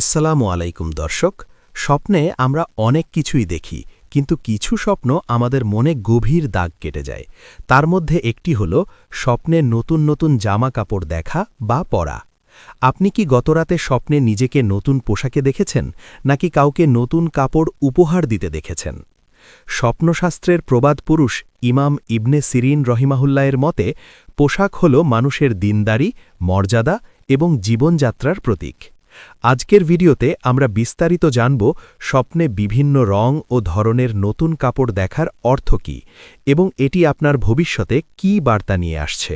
আসসালামু আলাইকুম দর্শক, স্বপ্নে আমরা অনেক কিছুই দেখি, কিন্তু কিছু স্বপ্ন আমাদের মনে গভীর দাগ কেটে যায়। তার মধ্যে একটি হল স্বপ্নে নতুন নতুন জামা কাপড় দেখা বা পরা। আপনি কি গতরাতে স্বপ্নে নিজেকে নতুন পোশাকে দেখেছেন, নাকি কাউকে নতুন কাপড় উপহার দিতে দেখেছেন? স্বপ্নশাস্ত্রের প্রবাদ পুরুষ ইমাম ইবনে সিরিন রহিমাহুল্লায়ের মতে, পোশাক হল মানুষের দিনদারি, মর্যাদা এবং জীবনযাত্রার প্রতীক। আজকের ভিডিওতে আমরা বিস্তারিত জানব স্বপ্নে বিভিন্ন রং ও ধরনের নতুন কাপড় দেখার অর্থ কী এবং এটি আপনার ভবিষ্যতে কী বার্তা নিয়ে আসছে।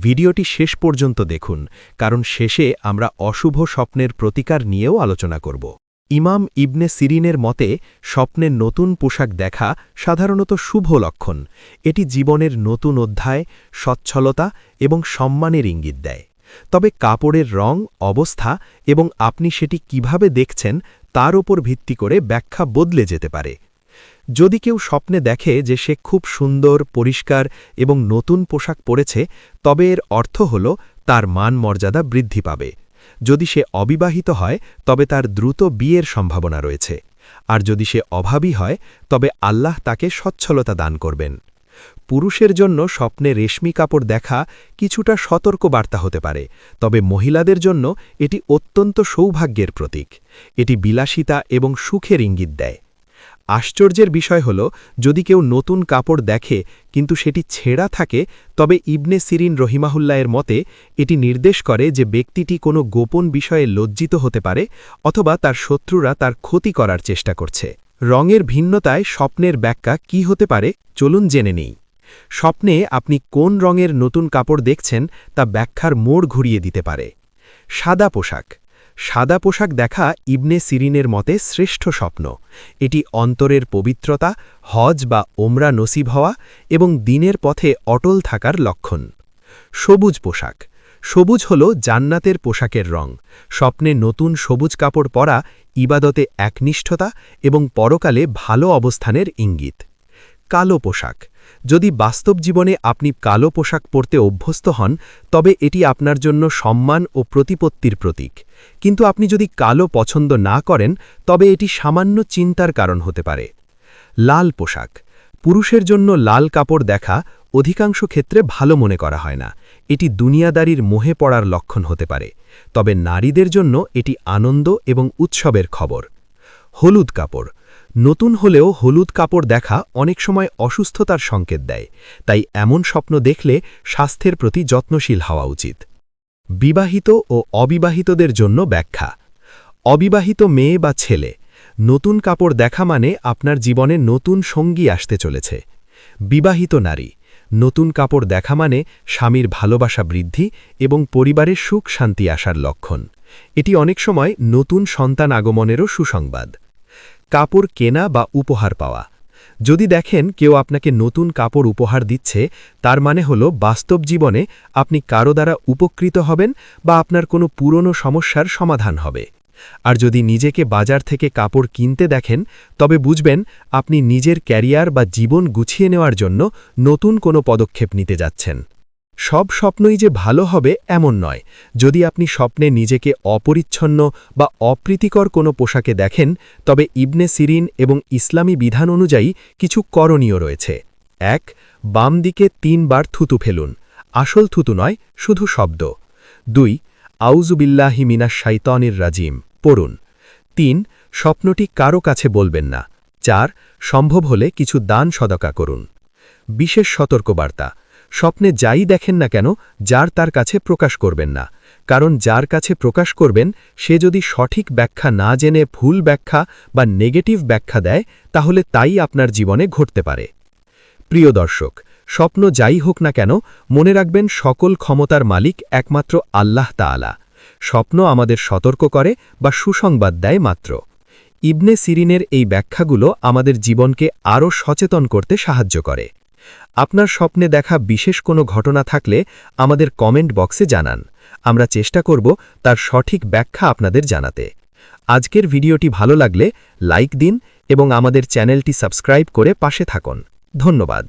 ভিডিওটি শেষ পর্যন্ত দেখুন, কারণ শেষে আমরা অশুভ স্বপ্নের প্রতিকার নিয়েও আলোচনা করব। ইমাম ইবনে সিরিনের মতে স্বপ্নের নতুন পোশাক দেখা সাধারণত শুভ লক্ষণ। এটি জীবনের নতুন অধ্যায়, সচ্ছলতা এবং সম্মানের ইঙ্গিত দেয়। তবে কাপড়ের রং, অবস্থা এবং আপনি সেটি কীভাবে দেখছেন তার ওপর ভিত্তি করে ব্যাখ্যা বদলে যেতে পারে। যদি কেউ স্বপ্নে দেখে যে সে খুব সুন্দর, পরিষ্কার এবং নতুন পোশাক পরেছে, তবে এর অর্থ হল তার মান মর্যাদা বৃদ্ধি পাবে। যদি সে অবিবাহিত হয়, তবে তার দ্রুত বিয়ের সম্ভাবনা রয়েছে। আর যদি সে অভাবী হয়, তবে আল্লাহ তাকে সচ্ছলতা দান করবেন। পুরুষের জন্য স্বপ্নে রেশমি কাপড় দেখা কিছুটা সতর্ক বার্তা হতে পারে, তবে মহিলাদের জন্য এটি অত্যন্ত সৌভাগ্যের প্রতীক। এটি বিলাসিতা এবং সুখের ইঙ্গিত দেয়। আশ্চর্যের বিষয় হল, যদি কেউ নতুন কাপড় দেখে কিন্তু সেটি ছেঁড়া থাকে, তবে ইবনে সিরিন রহিমাহুল্লায়ের মতে এটি নির্দেশ করে যে ব্যক্তিটি কোনো গোপন বিষয়ে লজ্জিত হতে পারে অথবা তার শত্রুরা তার ক্ষতি করার চেষ্টা করছে। রঙের ভিন্নতায় স্বপ্নের ব্যাখ্যা কি হতে পারে, চলুন জেনে নেই। স্বপ্নে আপনি কোন রঙের নতুন কাপড় দেখছেন, তা ব্যাখ্যার মোড় ঘুরিয়ে দিতে পারে। সাদা পোশাক। সাদা পোশাক দেখা ইবনে সিরিনের মতে শ্রেষ্ঠ স্বপ্ন। এটি অন্তরের পবিত্রতা, হজ বা ওমরা নসিব হওয়া এবং দিনের পথে অটল থাকার লক্ষণ। সবুজ পোশাক। সবুজ হল জান্নাতের পোশাকের রং। স্বপ্নে নতুন সবুজ কাপড় পরা ইবাদতে একনিষ্ঠতা এবং পরকালে ভালো অবস্থানের ইঙ্গিত। কালো পোশাক। যদি বাস্তব জীবনে আপনি কালো পোশাক পরতে অভ্যস্ত হন, তবে এটি আপনার জন্য সম্মান ও প্রতিপত্তির প্রতীক। কিন্তু আপনি যদি কালো পছন্দ না করেন, তবে এটি সামান্য চিন্তার কারণ হতে পারে। লাল পোশাক। পুরুষের জন্য লাল কাপড় দেখা অধিকাংশ ক্ষেত্রে ভালো মনে করা হয় না। এটি দুনিয়াদারির মোহে পড়ার লক্ষণ হতে পারে, তবে নারীদের জন্য এটি আনন্দ এবং উৎসবের খবর। হলুদ কাপড়। নতুন হলেও হলুদ কাপড় দেখা অনেক সময় অসুস্থতার সংকেত দেয়, তাই এমন স্বপ্ন দেখলে স্বাস্থ্যের প্রতি যত্নশীল হওয়া উচিত। বিবাহিত ও অবিবাহিতদের জন্য ব্যাখ্যা। অবিবাহিত মেয়ে বা ছেলে। নতুন কাপড় দেখা মানে আপনার জীবনে নতুন সঙ্গী আসতে চলেছে। বিবাহিত নারী। নতুন কাপড় দেখা মানে স্বামীর ভালোবাসা বৃদ্ধি এবং পরিবারের সুখ শান্তি আসার লক্ষণ। এটি অনেক সময় নতুন সন্তান আগমনেরও সুসংবাদ। কাপড় কেনা বা উপহার পাওয়া। যদি দেখেন কেউ আপনাকে নতুন কাপড় উপহার দিচ্ছে, তার মানে হল বাস্তব জীবনে আপনি কারও দ্বারা উপকৃত হবেন বা আপনার কোনো পুরনো সমস্যার সমাধান হবে। আর যদি নিজেকে বাজার থেকে কাপড় কিনতে দেখেন, তবে বুঝবেন আপনি নিজের ক্যারিয়ার বা জীবন গুছিয়ে নেওয়ার জন্য নতুন কোনো পদক্ষেপ নিতে যাচ্ছেন। সব স্বপ্নই যে ভালো হবে এমন নয়। যদি আপনি স্বপ্নে নিজেকে অপরিচ্ছন্ন বা অপ্রীতিকর কোনো পোশাকে দেখেন, তবে ইবনে সিরিন এবং ইসলামী বিধান অনুযায়ী কিছু করণীয় রয়েছে। এক, বাম দিকে তিনবার থুতু ফেলুন। আসল থুতু নয়, শুধু শব্দ। দুই আউজুবিল্লাহি মিনা শাইতনির রাজিম। পড়ুন। তিন, স্বপ্নটি কারও কাছে বলবেন না। চার, সম্ভব হলে কিছু দান সদকা করুন। বিশেষ সতর্কবার্তা, স্বপ্নে যাই দেখেন না কেন, যার তার কাছে প্রকাশ করবেন না। কারণ যার কাছে প্রকাশ করবেন, সে যদি সঠিক ব্যাখ্যা না জেনে ভুল ব্যাখ্যা বা নেগেটিভ ব্যাখ্যা দেয়, তাহলে তাই আপনার জীবনে ঘটতে পারে। প্রিয় দর্শক, স্বপ্ন যাই হোক না কেন, মনে রাখবেন সকল ক্ষমতার মালিক একমাত্র আল্লাহ তাআলা। স্বপ্ন আমাদের সতর্ক করে বা সুসংবাদ দেয় মাত্র। ইবনে সিরিনের এই ব্যাখ্যাগুলো আমাদের জীবনকে আরও সচেতন করতে সাহায্য করে। আপনার স্বপ্নে দেখা বিশেষ কোনো ঘটনা থাকলে আমাদের কমেন্ট বক্সে জানান। আমরা চেষ্টা করব তার সঠিক ব্যাখ্যা আপনাদের জানাতে। আজকের ভিডিওটি ভালো লাগলে লাইক দিন এবং আমাদের চ্যানেলটি সাবস্ক্রাইব করে পাশে থাকুন। ধন্যবাদ।